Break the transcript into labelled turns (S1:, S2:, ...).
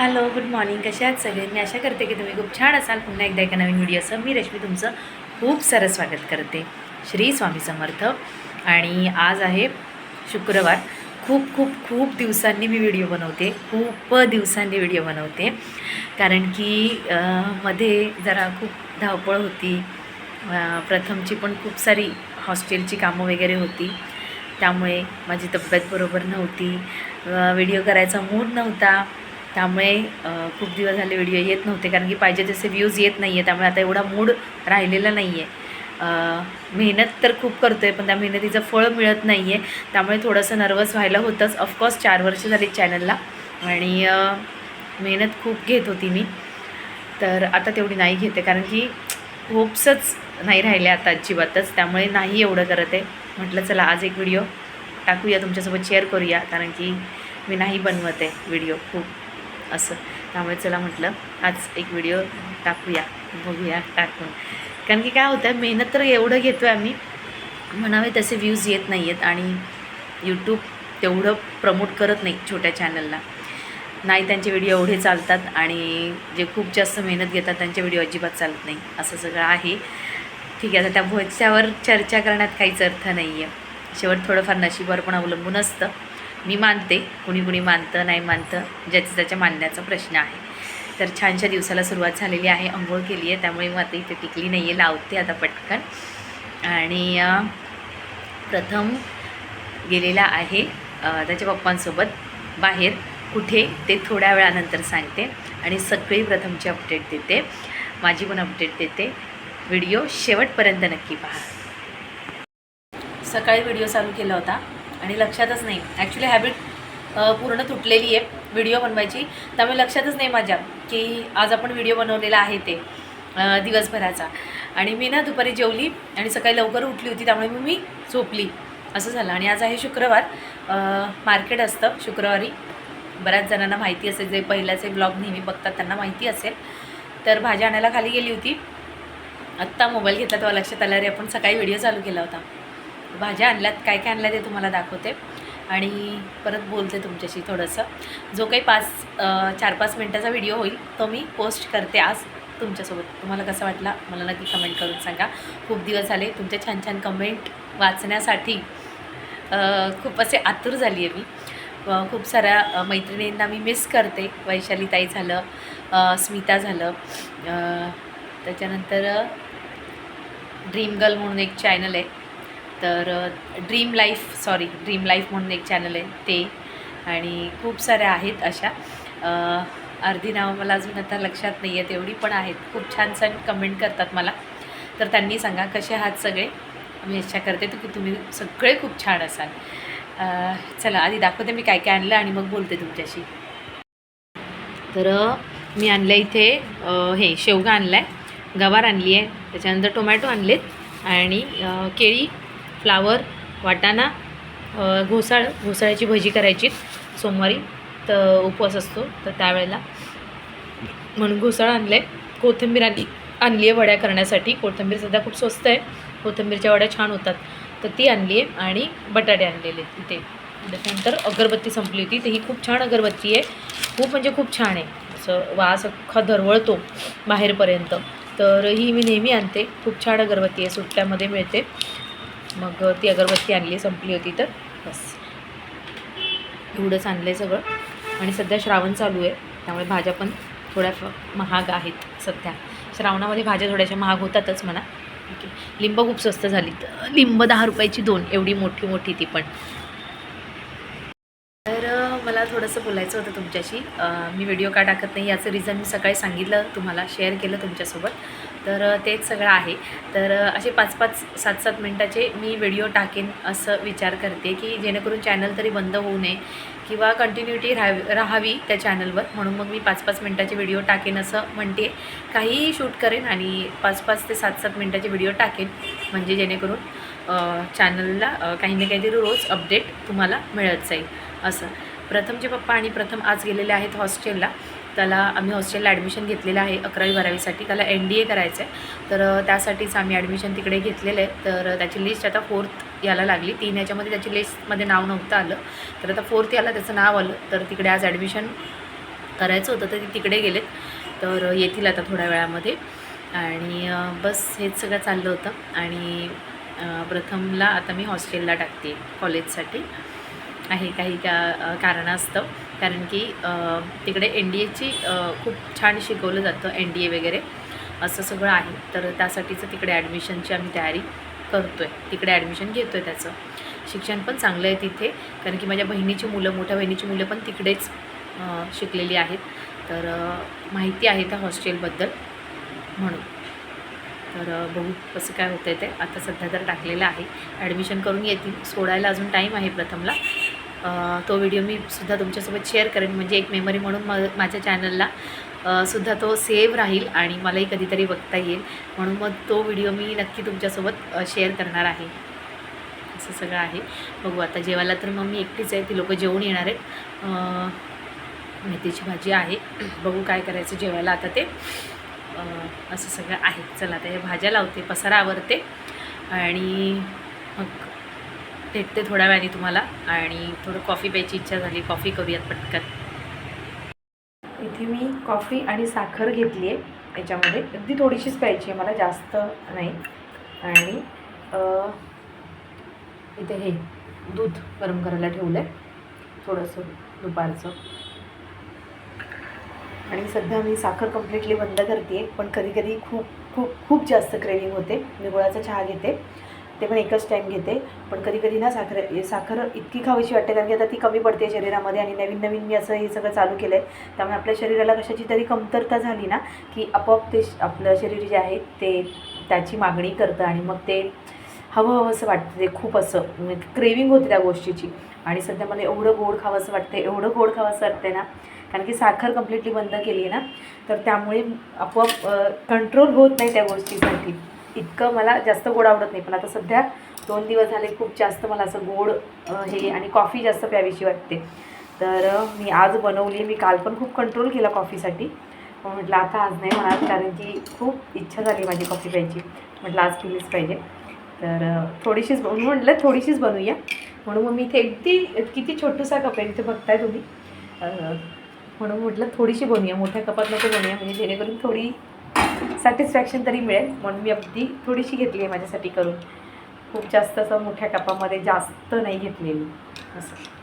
S1: Hello good morning कशा आहात सगळे? मी आशा करते की तुम्ही खूप छान असाल. पुन्हा एकदा एका नवीन व्हिडिओचं मी रश्मी तुमचं खूप सारं स्वागत करते. श्री स्वामी समर्थ. आणि आज आहे शुक्रवार. खूप खूप खूप दिवसांनी मी व्हिडिओ बनवते. खूप दिवसांनी व्हिडिओ बनवते. कारण की मध्ये जरा खूप धावपळ होती. प्रथमची पण खूप सारी हॉस्टेलची कामं वगैरे होती. त्यामुळे माझी तब्येत बरोबर नव्हती. व्हिडिओ करायचा मूड नव्हता. त्यामुळे खूप दिवस झाले व्हिडिओ येत नव्हते कारण की पाहिजे तसे व्ह्यूज येत नाही आहे त्यामुळे आता एवढा मूड राहिलेला नाही आहे मेहनत तर खूप करतो आहे पण त्या मेहनतीचं फळ मिळत नाही आहे त्यामुळे थोडंसं नर्वस व्हायला होतंच. ऑफकोर्स चार वर्ष झाली चॅनलला आणि मेहनत खूप घेत होती मी. तर आता तेवढी नाही घेते कारण की होप्सच नाही राहिले आता अजिबातच. त्यामुळे नाही एवढं करत आहे. म्हटलं चला आज एक व्हिडिओ टाकूया तुमच्यासोबत शेअर करूया. कारण की मी नाही बनवत आहे व्हिडिओ खूप. असं. त्यामुळे चला म्हटलं आज एक व्हिडिओ टाकूया बघूया टाकून कारण की काय होतं मेहनत तर एवढं घेतो आहे आम्ही. म्हणावे तसे व्ह्यूज येत नाही आहेत आणि यूट्यूब तेवढं प्रमोट करत नाही छोट्या चॅनलला नाही त्यांचे व्हिडिओ एवढे चालतात आणि जे खूप जास्त मेहनत घेतात त्यांचे व्हिडिओ अजिबात चालत नाही. असं सगळं आहे. ठीक आहे आता त्या भोजच्यावर चर्चा करण्यात काहीच अर्थ नाही आहे शेवट थोडंफार नशिबावर पण अवलंबून असतं. मी मानते कुणी कुणी मानतं नाही मानतं ज्याचं त्याच्या मानण्याचा प्रश्न आहे. तर छानशा दिवसाला सुरुवात झालेली आहे आंघोळ केली आहे त्यामुळे मग आता इथे टिकली नाही आहे लावते आता पटकन. आणि प्रथम गेलेला आहे त्याच्या पप्पांसोबत. बाहेर कुठे ते थोड्या वेळानंतर सांगते आणि सगळी प्रथमची अपडेट देते. माझी पण अपडेट देते. व्हिडिओ शेवटपर्यंत नक्की पहा. सकाळी व्हिडिओ चालू केला होता. आणि लक्षातच नाही. ॲक्च्युली हॅबिट पूर्ण तुटलेली आहे. व्हिडिओ बनवायची. त्यामुळे लक्षातच नाही माझ्या की आज आपण व्हिडिओ बनवलेला आहे ते दिवसभराचा. आणि मी ना दुपारी जेवली आणि सकाळी लवकर उठली होती. त्यामुळे मग मी झोपली. असं झालं. आणि आज आहे शुक्रवार. मार्केट असतं शुक्रवारी. बऱ्याच जणांना माहिती असेल. जे पहिल्याचे ब्लॉग नेहमी बघतात त्यांना माहिती असेल. तर भाज्या आणायला खाली गेली होती. आत्ता मोबाईल घेतला तेव्हा लक्षात आलं रे आपण सकाळी व्हिडिओ चालू केला होता. भाज्या आणल्यात काय काय आणल्या ते तुम्हाला दाखवते. आणि परत बोलते तुमच्याशी थोडंसं. जो काही पाच चार पाच मिनटाचा व्हिडिओ होईल तो मी पोस्ट करते आज तुमच्यासोबत. तुम्हाला कसा वाटला मला नक्की कमेंट करून सांगा. खूप दिवस झाले तुमच्या छान छान कमेंट वाचण्यासाठी खूप असे आतुर झाली आहे मी खूप साऱ्या मैत्रिणींना मी मिस करते. वैशालीताई झालं स्मिता झालं त्याच्यानंतर ड्रीम गर्ल म्हणून एक चॅनल आहे. तर dream life sorry dream life म्हणून एक चॅनल आहे ते. आणि खूप साऱ्या आहेत अशा. अर्धी नावं मला अजून आता लक्षात नाही आहेत एवढी पण आहेत. खूप छान छान कमेंट करतात मला. तर त्यांनी सांगा कसे आहात सगळे? मी इच्छा करते की तुम्ही सगळे खूप छान असाल. चला आधी दाखवते मी काय काय आणलं आणि मग बोलते तुमच्याशी. तर मी आणलं इथे हे शेवगा आणला आहे गवार आणली आहे. त्याच्यानंतर टोमॅटो आणलेत. आणि केळी फ्लावर वाटाणा घोसाळ घोसाळ्याची भजी करायची सोमवारी. तर उपवास असतो तर त्यावेळेला. म्हणून घोसाळ आणलं आहे कोथिंबीर आणली आणली आहे वड्या करण्यासाठी. कोथिंबीर सध्या खूप स्वस्त आहे. कोथिंबीरच्या वड्या छान होतात. तर ती आणली आहे आणि बटाटे आणलेले तिथे त्याच्यानंतर अगरबत्ती संपली होती. तर ही खूप छान अगरबत्ती आहे. खूप म्हणजे खूप छान आहे. असं वास अख्खा धरवळतो बाहेरपर्यंत. तर ही मी नेहमी आणते. खूप छान अगरबत्ती आहे. सुट्ट्यामध्ये मिळते. मग ती अगरबत्ती आणली संपली होती तर. बस. एवढंच आणलं आहे सगळं. आणि सध्या श्रावण चालू आहे त्यामुळे भाज्या पण थोड्या फ- महाग आहेत सध्या. श्रावणामध्ये भाज्या थोड्याशा महाग होतातच म्हणा. ठीक आहे लिंब खूप स्वस्त झाली. तर लिंब दहा रुपयाची दोन एवढी मोठी मोठी ती पण. थोडंसं बोलायचं होतं तुमच्याशी. मी व्हिडिओ का टाकत नाही याचं रिझन मी सकाळी सांगितलं तुम्हाला शेअर केलं तुमच्यासोबत. तर तेच सगळं आहे. तर असे पाच पाच सात सात मिनटाचे मी व्हिडिओ टाकेन असं विचार करते की जेणेकरून चॅनल तरी बंद होऊ नये किंवा कंटिन्युटी राहावी राहावी त्या चॅनलवर म्हणून मग मी पाच पाच मिनटाचे व्हिडिओ टाकेन असं म्हणते. काहीही शूट करेन आणि पाच पाच ते सात सात मिनटाचे व्हिडिओ टाकेन. म्हणजे जेणेकरून चॅनलला काही ना काहीतरी रोज अपडेट तुम्हाला मिळत जाईल. असं. प्रथमचे पप्पा आणि प्रथम आज गेलेले आहेत हॉस्टेलला त्याला आम्ही हॉस्टेलला ॲडमिशन घेतलेलं आहे अकरावी बारावीसाठी. त्याला एन डी ए करायचं आहे तर त्यासाठीच आम्ही ॲडमिशन तिकडे घेतलेलं आहे. तर त्याची लिस्ट आता फोर्थ याला लागली. तीन याच्यामध्ये त्याची लिस्टमध्ये नाव नव्हतं आलं. तर आता फोर्थ याला त्याचं नाव आलं. तर तिकडे आज ॲडमिशन करायचं होतं. तर ते तिकडे गेलेत. तर येतील आता थोड्या वेळामध्ये. आणि बस हेच सगळं चाललं होतं. आणि प्रथमला आता मी हॉस्टेलला टाकते. कॉलेजसाठी आहे काही का अ, कारणास्तव. कारण की तिकडे एन डी एची खूप छान शिकवलं जातं एन डी ए वगैरे. असं सगळं आहे. तर त्यासाठीचं तिकडे ॲडमिशनची आम्ही तयारी करतो आहे तिकडे ॲडमिशन घेतो आहे त्याचं. शिक्षण पण चांगलं आहे तिथे. कारण की माझ्या बहिणीची मुलं मोठ्या बहिणीची मुलं पण तिकडेच शिकलेली आहेत. तर माहिती आहे त्या हॉस्टेलबद्दल म्हणून. तर बघू कसं काय होतं आहे ते. आता सध्या तर टाकलेलं आहे. ॲडमिशन करून येतील. सोडायला अजून टाईम आहे प्रथमला. तो व्हिडिओ मी सुद्धा तुमच्यासोबत शेअर करेन. म्हणजे एक मेमरी म्हणून म माझ्या चॅनलला. सुद्धा तो सेव्ह राहील आणि मलाही कधीतरी बघता येईल. म्हणून मग तो व्हिडिओ मी नक्की तुमच्यासोबत शेअर करणार आहे. असं सगळं आहे. बघू आता जेवायला तर मग मी एकटीच आहे. ती लोकं जेवून येणार आहेत. मेथीची भाजी आहे. बघू काय करायचं जेवायला आता ते. असं सगळं आहे. चला आता हे भाज्या लावते. पसारा आवरते. आणि मग भेटते थोड्या वेळाने तुम्हाला. आणि थोडं कॉफी प्यायची इच्छा झाली कॉफी करूयात पटकन. इथे मी कॉफी आणि साखर घेतली आहे याच्यामध्ये. अगदी थोडीशीच प्यायची आहे मला जास्त नाही. आणि इथे हे दूध गरम करायला ठेवलं आहे थोडंसं दुपारचं. आणि सध्या मी साखर कम्प्लिटली बंद करते पण कधी कधी खूप खूप खूप जास्त क्रेविंग होते. मी गुळाचा चहा घेते. ते पण एकच टाईम घेते. पण कधी कधी ना साखर साखर इतकी खावीशी वाटते कारण की आता ती कमी पडते शरीरामध्ये आणि नवीन नवीन मी असं हे सगळं चालू केलं आहे त्यामुळे आपल्या शरीराला कशाची तरी कमतरता झाली ना की आपोआप ते श- आपलं शरीर जे आहे ते त्याची मागणी करतं आणि मग ते हवं हवं असं वाटतं ते खूप असं म्हणजे क्रेविंग होते त्या गोष्टीची. आणि सध्या मला एवढं गोड खावंसं वाटतं एवढं गोड खावंसं वाटतं ना कारण की साखर कम्प्लिटली बंद केली आहे ना तर त्यामुळे आपोआप कंट्रोल होत नाही त्या गोष्टीसाठी. इतकं मला जास्त गोड आवडत नाही पण आता सध्या दोन दिवस झाले खूप जास्त मला असं गोड हे आणि कॉफी जास्त प्यावीशी वाटते. तर मी आज बनवली मी काल पण खूप कंट्रोल केला कॉफीसाठी म्हटलं आता आज नाही म्हणा कारण की खूप इच्छा झाली माझी कॉफी प्यायची. म्हटलं आज पिलीच पाहिजे. तर थोडीशीच म्हणून म्हटलं थोडीशीच बनवूया. म्हणून मग मी इथे अगदी किती छोटूसा कप आहे इथे बघताय तुम्ही. म्हणून म्हटलं थोडीशी बनवूया मोठ्या कपात नको बनवूया म्हणजे जेणेकरून थोडी सॅटिस्फॅक्शन तरी मिळेल. म्हणून मी अगदी थोडीशी घेतली आहे माझ्यासाठी करून. खूप जास्त असं मोठ्या कपामध्ये जास्त नाही घेतलेली. असं.